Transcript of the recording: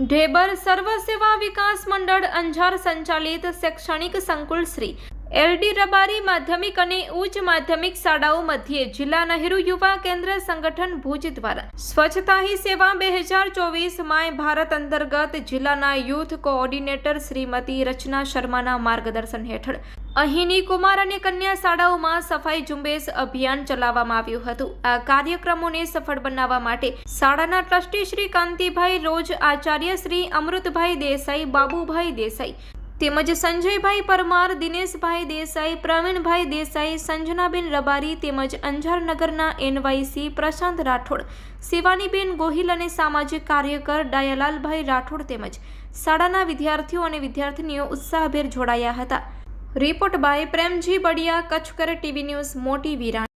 ઢેબર સર્વ સેવા વિકાસ મંડળ અંજાર સંચાલિત શૈક્ષણિક સંકુલ શ્રી એલડી રબારી માધ્યમિક અને ઉચ્ચ માધ્યમિક શાળાઓ મધ્યે જિલ્લા નહેરુ યુવા કેન્દ્ર સંગઠન ભુજ દ્વારા સ્વચ્છતા હી સેવા બે હજાર ચોવીસમાં ભારત અંતર્ગત જિલ્લાના યુથ કોઓર્ડિનેટર શ્રીમતી રચના શર્માના માર્ગદર્શન હેઠળ અહીંની કુમાર અને કન્યા શાળાઓમાં સફાઈ ઝુંબેશ અભિયાન ચલાવવામાં આવ્યું હતું. આ કાર્યક્રમોને સફળ બનાવવા માટે શાળાના ટ્રસ્ટી શ્રી કાંતિભાઈ રોજ આચાર્ય શ્રી અમૃતભાઈ દેસાઈ, બાબુભાઈ દેસાઈ તેમજ સંજયભાઈ પરમાર, દિનેશભાઈ દેસાઈ, પ્રવીણભાઈ દેસાઈ, સંજનાબેન રબારી તેમજ અંજાર નગરના એનવાયસી પ્રશાંત રાઠોડ, શિવાનીબેન ગોહિલ અને સામાજિક કાર્યકર ડાયાલાલભાઈ રાઠોડ તેમજ શાળાના વિદ્યાર્થીઓ અને વિદ્યાર્થીનીઓ ઉત્સાહભેર જોડાયા હતા. રિપોર્ટ બાય પ્રેમજી બડિયા, કચ્છકર ટીવી ન્યૂઝ, મોટી વિરાણ.